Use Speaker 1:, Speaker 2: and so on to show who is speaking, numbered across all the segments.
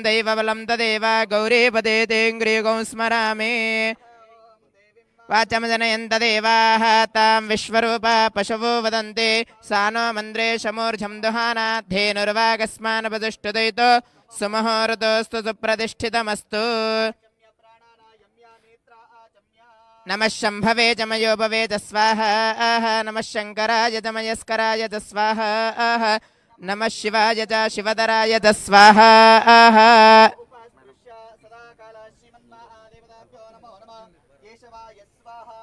Speaker 1: दैवबलं तदेव गौरीपदे तेऽङ्ग्रियगौ स्मरामि वाचं जनयन्त देवाः तां विश्वरूपा पशवो वदन्ति सा नो मन्द्रे शमूर्झं दुहाना धेनुर्वागस्मानपदुष्टुदयितो सुमुहूर्तोऽस्तु सुप्रतिष्ठितमस्तु नमः शम्भवे च मयोपवे च स्वाहा नमः शङ्कराय च मयस्कराय च स्वाहा नमः शिवाय च शिवधराय च स्वाहा
Speaker 2: उपास्पृश्य सदा काल श्रीमन्महादेवताभ्यो नमो नमः केशवाय स्वाहा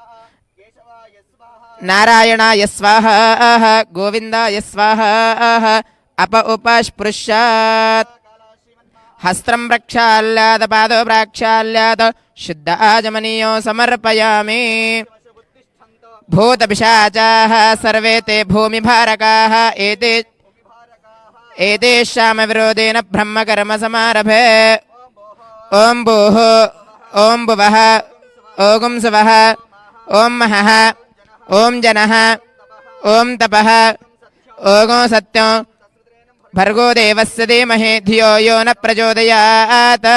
Speaker 2: केशवाय स्वाहा
Speaker 1: नारायणाय स्वाहा गोविन्दाय स्वाहा अप उपस्पृशात्
Speaker 2: काल श्रीमन्महा
Speaker 1: हस्त्रं प्रक्षाल्याद पादो प्राक्षाल्याद शुद्ध आजमनीयो समर्पयामि
Speaker 2: वशबुद्धिष्ठन्तो
Speaker 1: भूतपिशाचाः सर्वे ते भूमिभारकाः एते एतेषां विरोधेन ब्रह्मकर्मसमारभे। ॐ भूः ॐ भुवः ॐ सुवः ॐ महः ॐ जनः ॐ तपः ॐ सत्यं। भर्गो देवस्य धीमहि धियो यो न प्रचोदयात्।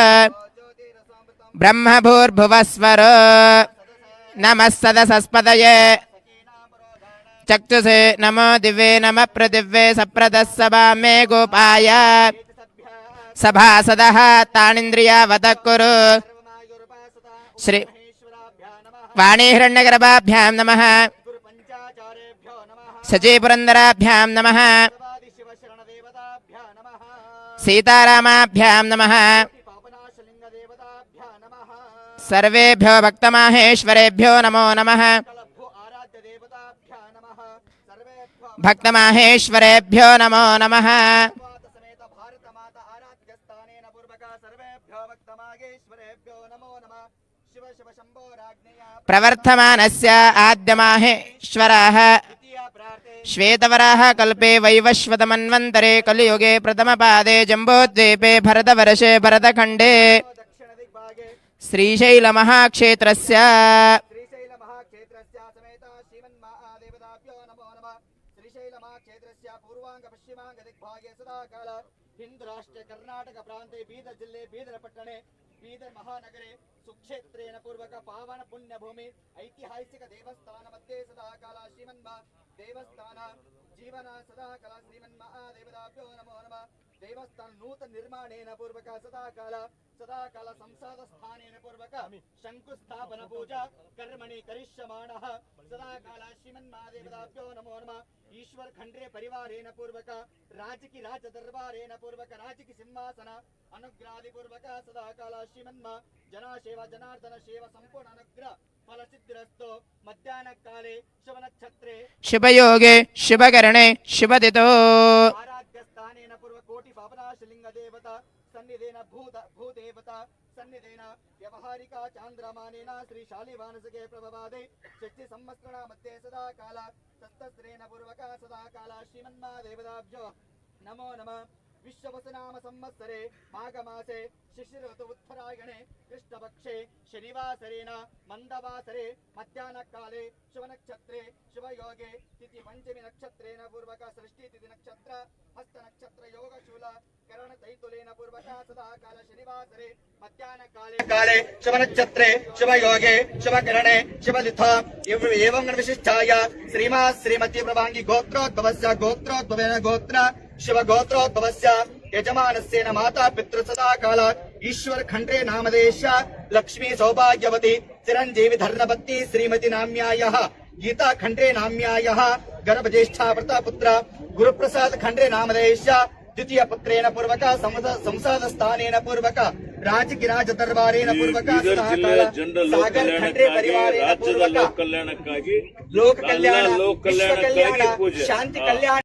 Speaker 1: ब्रह्मभूर्भुवस्वर। नमः सदसस्पदये चक्षुषे नमो दिव्ये नम पृथिव्ये सप्रदः सभा मे गोपाय। सभासदः तानिन्द्रियावतः कुरु। श्री
Speaker 2: नमः
Speaker 1: वाणीहिरण्यगर्भाभ्यां नमः।
Speaker 2: गुरुपञ्चाचार्येभ्यो नमः।
Speaker 1: सीतारामाभ्यां नमः। सर्वेभ्यो भक्तमाहेश्वरेभ्यो नमो नमः
Speaker 2: कलभ्यो आराध्यदेवताभ्या नमः सर्वेभ्यो
Speaker 1: भक्तमाहेश्वरेभ्यो नमो नमः
Speaker 2: माता समेत भारत माता आराध्यस्थानेन पूर्वक सर्वेभ्यो भक्तमागेश्वरेभ्यो नमो नमः शिव शिव शम्भो राज्ञया
Speaker 1: प्रवर्तमानस्य आद्यमाहेश्वराः।
Speaker 2: द्वितीया प्रार्थे
Speaker 1: श्वेतवराः कल्पे वैवस्वतमन्वन्तरे कलियुगे प्रथमपादे जम्बोद्वीपे भरतवर्षे भरतखण्डे।
Speaker 2: दक्षिणदिग्भागे
Speaker 1: श्रीशैलमहाक्षेत्रस्य
Speaker 2: श्रीशैलमहाक्षेत्रस्य समेत श्रीमन्महादेवताभ्यो नमो नमः श्रीशैलमहाक्षेत्रस्य पूर्वाङ्गपश्चिमाङ्गदिग्भागे सदाकाल हिन्दुराष्ट्रे कर्णाटकप्रान्ते बीदर् जिल्ले बीदरपट्टणे, बीदर् महानगरे सुक्षेत्रेण पूर्वक पावन पुण्यभूमि, ऐतिहासिक देवस्थान मध्ये सदाकाल श्रीमन्मा, देवस्थान जीवन सदाकाल श्रीमन्महादेवताभ्यो नमो नमः। देवस्थान नूतन निर्माणेन पूर्वक सदाकाल सदाकाल संसादस्थानेन पूर्वक शङ्कुस्थापन पूजा कर्मणि करिष्यमाणः। सदाकाल श्रीमन्महादेवताभ्यो नमो नमः। ईश्वर खण्ड्रे परिवारेण पूर्वक राजकी राज दरबारेण पूर्वक राजकी सिंहासन अनुग्रहादि पूर्वक सदाकाल श्रीमन्म जनासेवा जनार्दन सेवा संपूर्ण अनुग्रह फलसिद्धिरस्तो। मध्याह्न काले शिवनक्षत्रे
Speaker 1: शुभयोगे शुभकरणे शुभदितो।
Speaker 2: आराध्यस्थानेन सन्निधेन भूत भूदेवता ಸನ್ನಿಧೇನ ವ್ಯವಹಾರಿಕ ಚಾಂದ್ರಮಾನೇನ ಶ್ರೀ ಶಾಲಿವಾನಸಗೆ ಪ್ರಭವಾದೆ ಶಕ್ತಿ ಸಂವತ್ಸರಣ ಮತ್ತೆ ಸದಾ ಕಾಲ ಸತ್ತಸ್ತ್ರೇನ ಪೂರ್ವಕ ಸದಾ ಕಾಲ ಶ್ರೀಮನ್ಮಾದೇವದಾಬ್ಜೋ ನಮೋ ನಮ. ವಿಶ್ವವಸನಾಮ ಸಂವತ್ಸರೆ. ಮಾಘಮಾಸೆ. ಶಿಶಿರತು ಉತ್ಪರಾಯಣೆ ಕೃಷ್ಣಪಕ್ಷೆ. ಶನಿವಾಸರೇನ. ಮಂದವಾಸರೆ. ಮಧ್ಯಾಹ್ನ ಕಾಲೆ ಶಿವನಕ್ಷತ್ರೆ. ಶಿವಯೋಗೆ. ತಿಥಿ ಪಂಚಮಿ ನಕ್ಷತ್ರೇನ ಪೂರ್ವಕ ಸೃಷ್ಟಿ ತಿಥಿ ನಕ್ಷತ್ರ. ಹಸ್ತ ನಕ್ಷತ್ರ ಯೋಗ ಶೂಲ काल। शिवनक्षत्रे शिवयोगे शिवकरणे शिवलिथ एव- श्रीमा श्रीमती प्रभाङ्गी गोत्रोद्भवस्य गोत्रोद्भवेन गोत्र शिवगोत्रोद्भवस्य माता काल ईश्वर खण्ड्रे नामदेश, लक्ष्मी सौभाग्यवती चिरञ्जीवि धर्मपत्नी श्रीमती नाम्यायः, गीता खण्ड्रे नाम्यायः, गर्भज्येष्ठा व्रतपुत्र गुरुप्रसाद खण्ड्रे नामदेश ದ್ವಿತೀಯ ಪುತ್ರೇನ ಪೂರ್ವಕ ಸಂಸದ ಸ್ಥಾನೇನ ಪೂರ್ವಕ ರಾಜಗಿರಾಜ ದರ್ಬಾರೇನ ಪೂರ್ವಕ
Speaker 3: ಲೋಕ
Speaker 2: ಕಲ್ಯಾಣ ಶಾಂತಿ ಕಲ್ಯಾಣ